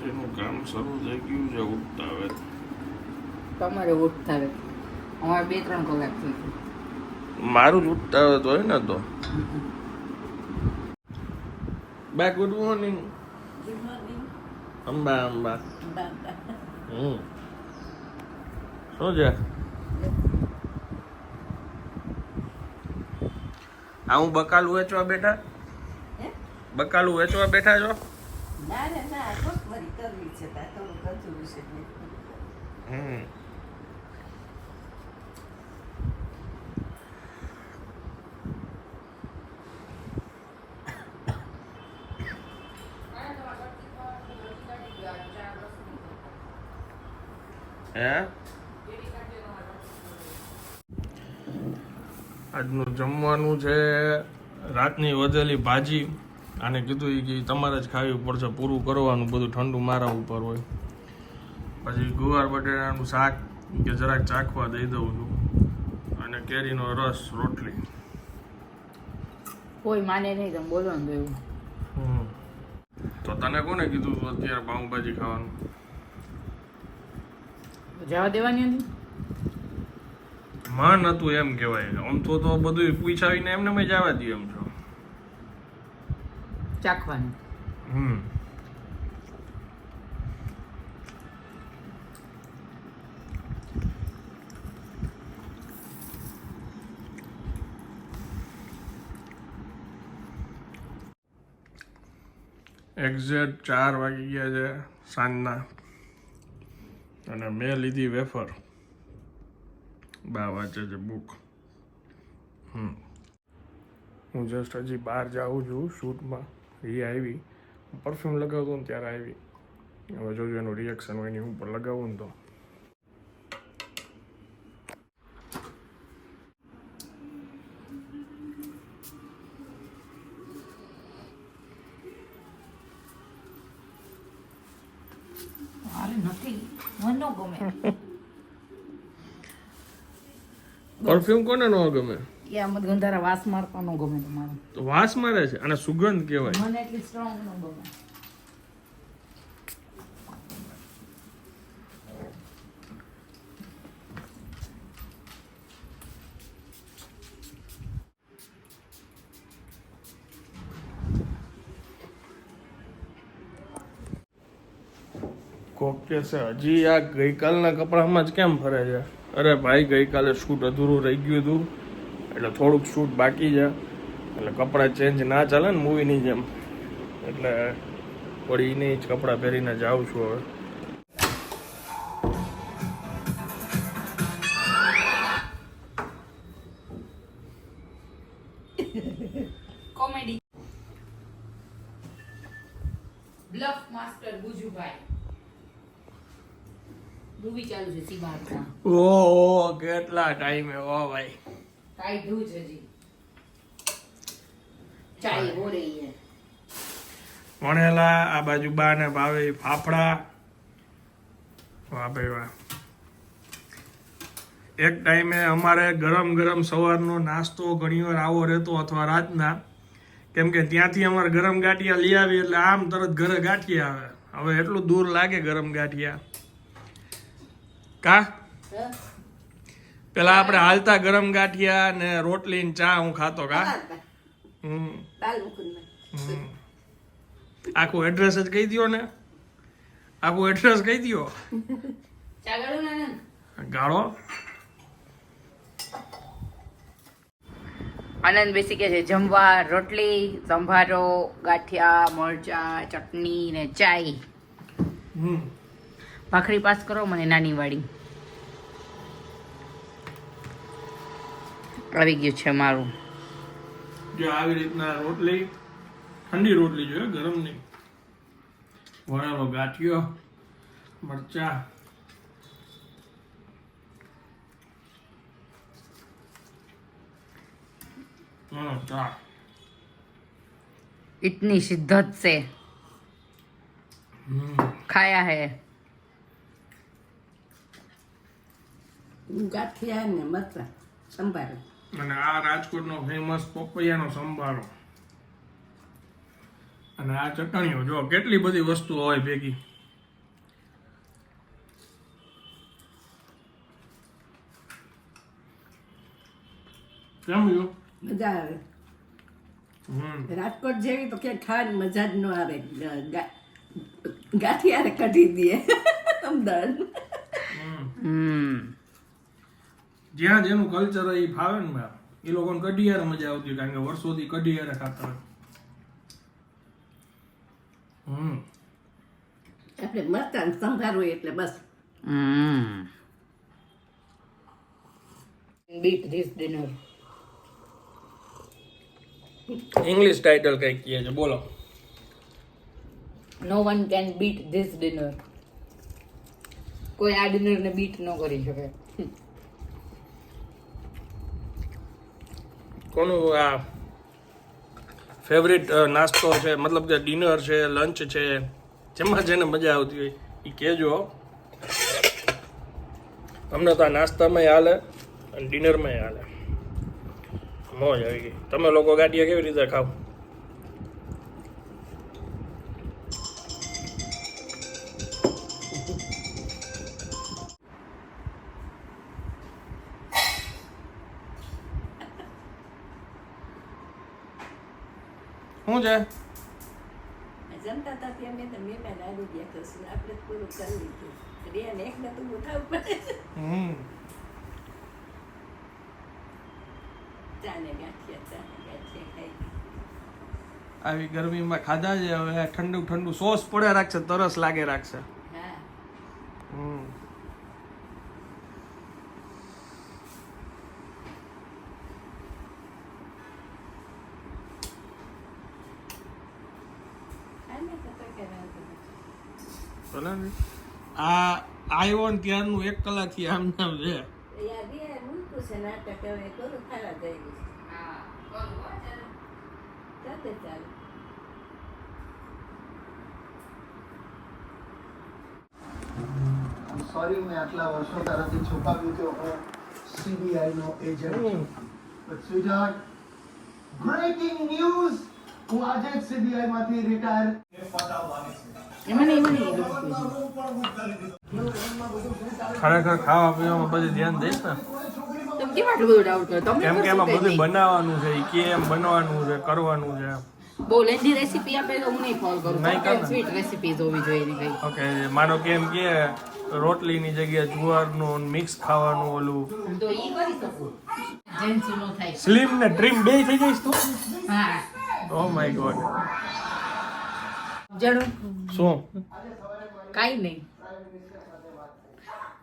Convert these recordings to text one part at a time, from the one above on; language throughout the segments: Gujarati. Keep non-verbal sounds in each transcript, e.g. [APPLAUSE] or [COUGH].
કેરીનું કામ શરૂ થઈ ગયું છે ઉઠતા હવે તમારે ઉઠતા હવે અમારે બે ત્રણ કલાક થઈ ગયું મારું જ ઉઠતા હવે તો ને તો. બા ગુડ મોર્નિંગ અંબા અંબા. હમ. શું છે? આ હું બકાલું વેચવા બેઠા? બકાલું વેચવા બેઠા છો? ના ના. અધૂરું છે એટલે. હમ હે આજનું જમવાનું છે રાતની વધેલી ભાજી. આને કીધું એ કે તમારે જ ખાવી પડશે પૂરું કરવાનું બધું ઠંડુ મારા ઉપર હોય. પછી ગુવાર બટેટાનું શાક કે જરાક ચાખવા દઈ દઉં છું. અને કેરીનો રસ રોટલી. કોઈ માને નહીં તમે બોલો ને તો એવું હમ. તો તને કોને કીધું તું અત્યારે પાઉંભાજી ખાવાનું? જવા દેવાની હતી? મન હતું એમ કહેવાય. આમ તો તો બધું પૂછાવીને એમને મેં જવા દઈએ એમ છો. ચાખવાની. હમ. ચાર વાગી ગયા છે સાંજના અને મેં લીધી વેફર. બા વાંચે છે બુક હમ. હું જસ્ટ હજી બહાર જાઉં છું શૂટમાં એ આવી. પરફ્યુમ લગાવતો ને ત્યારે આવી. હવે જોજો એનું રિએક્શન હોય એની ઉપર લગાવું ને તો. પરફ્યુમ [LAUGHS] કોને ન ગમે? એ આમ ગંધારા વાસ મારતા ન ગમે તમારો. તો વાસ મારે છે અને સુગંધ કહેવાય. મને એટલી સ્ટ્રોંગ ન ગમે. હજી આ ગઈકાલના કપડામાં જ કેમ ફરે છે? અરે ભાઈ ગઈકાલે શૂટ અધૂરું રહી ગયું હતું. એટલે થોડુંક શૂટ બાકી છે. એટલે કપડાં ચેન્જ ના ચાલે ને મૂવીની જેમ. એટલે વળી એને જ કપડાં પહેરીને જાઉં છું હવે. Comedy bluff master Gujubhai movie ચાલુ છે સીમાર્ટમાં ઓ કેટલા ટાઈમે ઓ ભાઈ. છે હજી. ચાય હો. રહી હે. વણેલા આ બાજુ બા ને ભાવે ફાફડા. વાહ ભાઈ વાહ. એક ટાઈમે અમારે ગરમ ગરમ સવારનો નાસ્તો ઘણીવાર આવો રહેતો અથવા રાતના. કેમ કે ત્યાંથી અમારે ગરમ ગાંઠિયા લઈ આવી એટલે આમ તરત ઘરે ગાંઠિયા આવે. હવે એટલું દૂર લાગે ગરમ ગાંઠિયા. કા? પેલા આપણે હાલતા ગરમ ગાંઠિયા ને રોટલી ને ચા હું ખાતો કા? હમ. હમ. આખું એડ્રેસ જ કહી દો ને. આખું એડ્રેસ કહી દો ચા ગાળું આનંદ બેસી કે છે. જમવા રોટલી સંભારો ગાંઠિયા મરચા ચટણી ને ચાય. હમ. ભાખરી પાસ કરો મને નાની વાળી. આવી ગયું છે મારું જો આવી રીતના રોટલી ઠંડી રોટલી જોઈએ ગરમ નહીં વળેલો ગાંઠિયો મરચા હમ, ચા इतनी शिद्दत से હમ खाया है ગાંઠિયા ને મરચાં સંભારો અને આ રાજકોટનો ફેમસ પપૈયાનો સંભારો. અને આ ચટણીઓ જો કેટલી બધી વસ્તુ હોય ભેગી. કેમ મજા આવે. રાજકોટ જેવી તો ક્યાંય ખાવાની મજા જ ન આવે. ગાંઠિયારે કાઢી દે [LAUGHS] અમદાવાદ જ્યાં જેનું કલ્ચર હોય એ ફાવે ને મેં એ લોકોને કઢિયાર મજા આવતી કારણ કે વર્ષોથી કઢિયાર ખાતા હોય. હમ. આપણે મરચાં સંભારવું એટલે બસ. હમ. Beat this dinner English title કંઈક કહે છે બોલો. No one can beat this dinner કોઈ આ ડિનરને બીટ ન કરી શકે. કોનું આ ફેવરિટ નાસ્તો છે? મતલબ કે ડિનર છે લંચ છે? જેમાં જેને મજા આવતી હોય એ કહેજો અમને તો આ નાસ્તામાં હાલે અને ડિનરમાં હાલે. મોજ આવી ગઈ. તમે લોકો ગાંઠિયા કેવી રીતે ખાવ? શું છે? જમતા હતા ત્યાં મેં મહેમાન આવી ગયા કરશું આપણે પૂરું કરી લીધું એક ને તો ઉઠાવવું પડે હમ. ચા ને ગાંઠિયા ચા ને ગાંઠિયા ખાઈ આવી ગરમીમાં ખાધા છે, હવે ઠંડુ ઠંડુ સોસ પડે રાખશે, તરસ લાગે રાખશે હા હમ ખાને તો તો કે વાંધો નથી. ભલે ને આ આવ્યો ને ત્યારનું એક કલાકથી આમ નામ છે. સોરી મેં આટલા વર્ષો તરફથી છુપાવ્યું કે હું સીબીઆઈ નો એજન્ટ છું. બટ સુજાત બ્રેકિંગ ન્યૂઝ હું આજે જ સીબીઆઈ માંથી રિટાયર ખરેખર ખાવા પીવામાં બધું ધ્યાન દઈશ ને? કેમ કે એમાં બધું. બનાવવાનું છે કેમ બનવાનું છે કરવાનું છે બહુ લેન્ધી રેસીપી આપે તો હું નહીં ફોલો કરું. નહીં ને. સ્વીટ રેસીપીઝ હોવી જોઈએ કઈ. ઓકે માનો કેમ કે રોટલીની જગ્યાએ જુવારનું મિક્સ ખાવાનું ઓલું. તો ઈ કરી શકું. જેન્સી નો થાય સ્લિમ ને ટ્રીમ બે થઈ જઈશ તું? હા. ઓ માય ગોડ જણું? શું? કાઈ નહીં.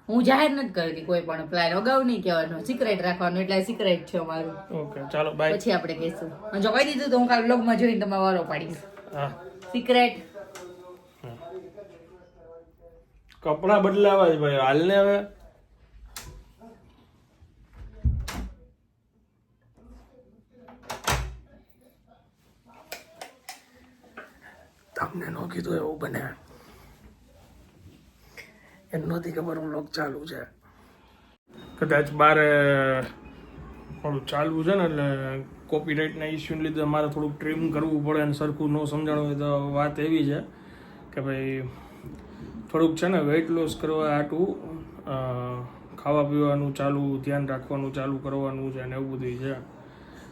હું જાહેર નથી કરતી કોઈ પણ પ્લાન અગાઉ નહીં કહેવાનો. સિક્રેટ રાખવાનો. એટલે સિક્રેટ છે અમારું. ઓકે ચાલો બાય પછી આપણે કહીશું. જો કહી દીધું તો હું કાલ બ્લોગમાં જોઈને તમારે વારો પાડીશ હા. સિક્રેટ કપડાં બદલાવા જ ભાઈ. હાલને હવે તમને ન કીધું એવું બને. એમ નહોતી ખબર હું લોક ચાલુ છે. કદાચ બારે થોડું ચાલવું છે ને એટલે કોપીરાઇટના ઇસ્યુને લીધે મારે થોડુંક ટ્રીમ કરવું પડે અને સરખું ન સમજાણું હોય તો વાત એવી છે કે ભાઈ થોડુંક છે ને વેઇટ લોસ કરવા આટું ખાવા પીવાનું ચાલુ, ધ્યાન રાખવાનું ચાલુ કરવાનું છે ને એવું બધું છે.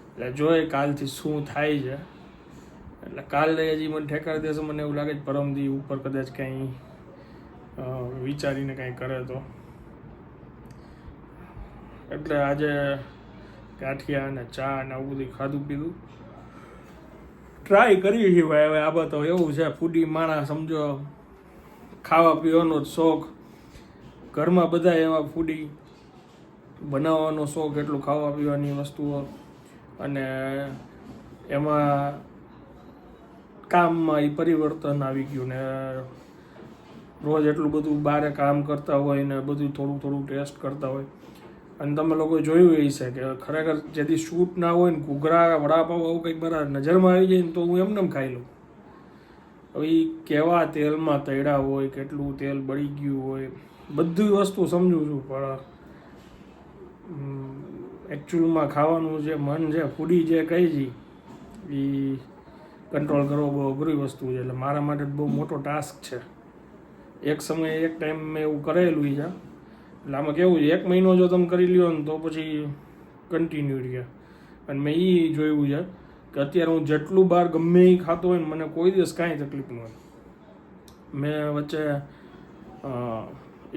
એટલે જોઈએ કાલથી શું થાય છે એટલે કાલે હજી મને ઠેકાર દેશે, મને એવું લાગે છે પરમદી ઉપર કદાચ કંઈ વિચારીને કંઈ કરે તો. એટલે આજે ગાંઠિયા અને ચા અને આવું બધું ખાધું પીધું. ટ્રાય કરીએ છીએ ભાઈ, હવે આ તો એવું છે ફૂડી માણસ સમજો, ખાવા પીવાનો જ શોખ. ઘરમાં બધા એવા ફૂડી બનાવવાનો શોખ, એટલું ખાવા પીવાની વસ્તુઓ. અને એમાં કામમાં એ પરિવર્તન આવી ગયું ને, રોજ એટલું બધું બહાર કામ કરતા હોય ને બધું થોડું થોડું ટેસ્ટ કરતા હોય. અને તમે લોકો જોયું એ છે કે ખરેખર જેથી શૂટ ના હોય ને ઘૂઘરા વડાપાવ આવું કંઈક મારા નજરમાં આવી જાય ને તો હું એમને ખાઈ લઉં. હવે એ કેવા તેલમાં તળ્યા હોય, કેટલું તેલ બળી ગયું હોય, બધી વસ્તુ સમજું છું, પણ એકચ્યુઅલમાં ખાવાનું જે મન છે ફૂડી જે કહી છે એ કંટ્રોલ કરવો બહુ અઘરી વસ્તુ છે, એટલે મારા માટે બહુ મોટો ટાસ્ક છે. એક સમયે એક ટાઈમ મેં એવું કરેલું છે, એટલે આમાં કેવું છે, એક મહિનો જો તમે કરી લ્યો ને તો પછી કન્ટિન્યુ રહે. અને મેં એ જોયું છે કે અત્યારે હું જેટલું બહાર ગમે એ ખાતો હોય ને મને કોઈ દિવસ કાંઈ તકલીફ ન હોય. મેં વચ્ચે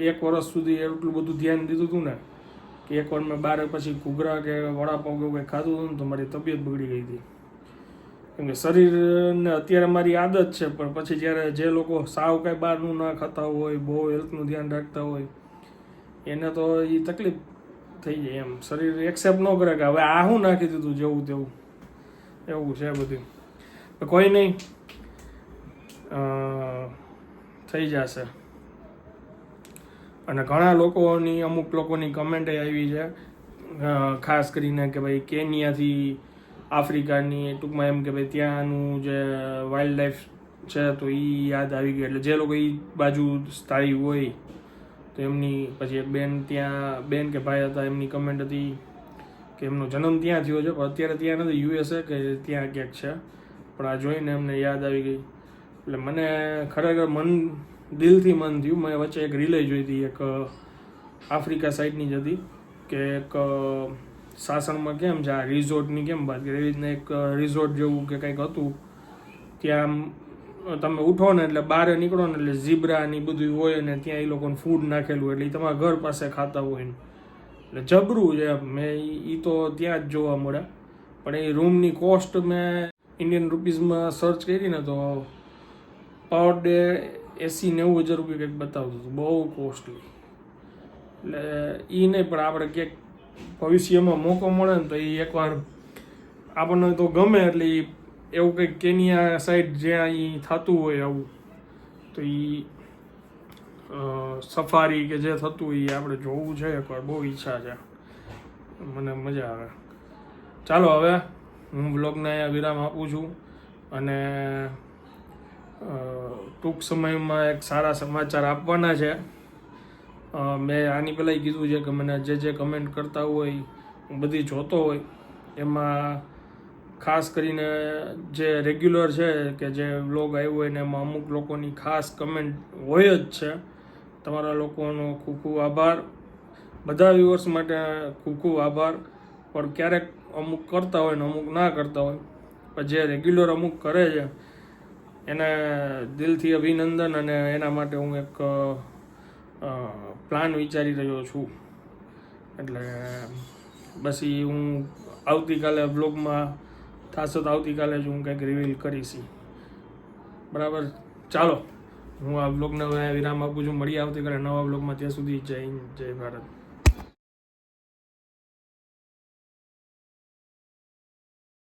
એક વર્ષ સુધી એટલું બધું ધ્યાન દીધું હતું ને કે એકવાર મેં બારે પછી ઘૂઘરા કે વડાપાઉં કે કંઈ ખાધું હતું ને તો મારી તબિયત બગડી ગઈ હતી. કેમ કે શરીરને અત્યારે મારી આદત છે, પણ પછી જ્યારે જે લોકો સાવ કાંઈ બહારનું ના ખાતા હોય, બહુ હેલ્થનું ધ્યાન રાખતા હોય, એને તો એ તકલીફ થઈ જાય એમ. શરીર એક્સેપ્ટ ન કરે કે હવે આ શું નાખી દીધું જેવું તેવું. એવું છે બધું. કોઈ નહીં. થઈ જશે. અને ઘણા લોકોની, અમુક લોકોની કમેન્ટ આવી છે ખાસ કરીને કે ભાઈ કેનિયાથી આફ્રિકાની ટૂંકમાં એમ કે ભાઈ ત્યાંનું જે વાઇલ્ડ લાઈફ છે તો એ યાદ આવી ગઈ એટલે જે લોકો એ બાજુ સ્થાયી હોય, તો એમની પછી એક બેન ત્યાં, બેન કે ભાઈ હતા, એમની કમેન્ટ હતી કે એમનો જન્મ ત્યાં થયો છે, પણ અત્યારે ત્યાં નથી યુએસએ કે ત્યાં ક્યાંક છે. પણ આ જોઈને એમને યાદ આવી ગઈ. એટલે મને ખરેખર મન, દિલથી મન થયું. મેં વચ્ચે એક રિલે જોઈ હતી, એક આફ્રિકા સાઈડની જ હતી, કે એક સાસણમાં કેમ છે? આ રિઝોર્ટની કેમ વાત કરી? એવી રીતના એક રિઝોર્ટ જેવું કે કંઈક હતું, ત્યાં તમે ઉઠો ને એટલે બહાર નીકળો ને એટલે ઝીબ્રા ની બધું હોય ને ત્યાં એ લોકોને ફૂડ નાખેલું એટલે એ તમારા ઘર પાસે ખાતા હોય ને. એટલે જબરું છે મેં એ તો ત્યાં જ જોવા મળે પણ એ રૂમની કોસ્ટ મેં ઇન્ડિયન રૂપીઝમાં સર્ચ કરી ને તો પર ડે એસી નેવું હજાર રૂપિયા કંઈક બતાવતું હતું. બહુ કોસ્ટલી એટલે એ નહીં, પણ આપણે ક્યાંક ભવિષ્યમાં મોકો મળે ને તો એ એકવાર આપણને તો ગમે એટલે એવું કંઈક કેનિયા સાઈડ જ્યાં અહીં થતું હોય આવું, તો એ સફારી કે જે થતું હોય એ આપણે જોવું છે, એકવાર બહુ ઈચ્છા છે. મને મજા આવે. ચાલો હવે હું બ્લોગને અહીંયા વિરામ આપું છું અને ટૂંક સમયમાં એક સારા સમાચાર આપવાના છે. મેં આની પહેલાં કીધું છે કે મને જે જે કમેન્ટ કરતા હોય, હું બધી જોતો હોય. એમાં ખાસ કરીને જે રેગ્યુલર છે કે જે બ્લોગ આવ્યો હોય ને એમાં અમુક લોકોની ખાસ કમેન્ટ હોય જ છે. તમારા લોકોનો ખૂબ ખૂબ આભાર. બધા વ્યુઅર્સ માટે ખૂબ ખૂબ આભાર. પણ ક્યારેક અમુક કરતા હોય ને અમુક ના કરતા હોય. પણ જે રેગ્યુલર અમુક કરે છે, એને દિલથી અભિનંદન અને એના માટે હું એક પ્લાન વિચારી રહ્યો છું. એટલે બસ એ હું આવતીકાલે બ્લોગમાં થશે તો આવતીકાલે જ હું કંઈક રિવીલ કરીશ બરાબર? ચાલો, હું આ બ્લોગને વિરામ આપું છું. મળી આવતીકાલે નવા બ્લોગમાં ત્યાં સુધી જય જય ભારત.